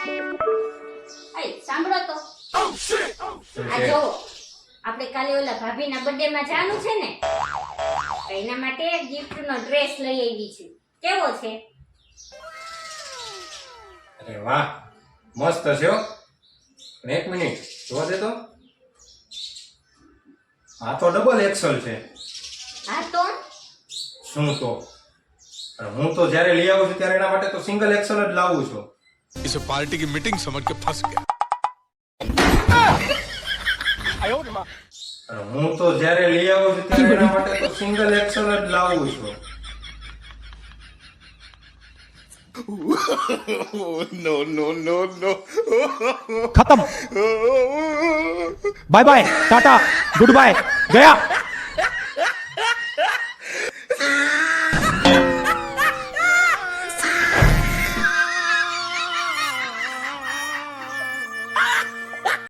ભાઈ સાંભળો તો. આ છે? આપણે કાલે ઓલા ભાભીના બર્થડે માં જવાનું છે ને એના માટે ગિફ્ટ નો ડ્રેસ લઈ આવી છું. કેવો છે? અરે વાહ મસ્ત છે હો. એક મિનિટ જોવા દે તો. આ તો ડબલ એક્સલ છે. હા તો? શું તો? હું તો જ્યારે લઈ આવું છું ત્યારે એના માટે તો સિંગલ એક્સલ જ લાવું છું. इसे पार्टी की मीटिंग समझ के फंस गया અને હું તો જ્યારે લઈ આવું છું ત્યારે એના માટે તો સિંગલ એક્સલ જ લાવું છું नो नो नो नो खत्म bye bye tata good bye गया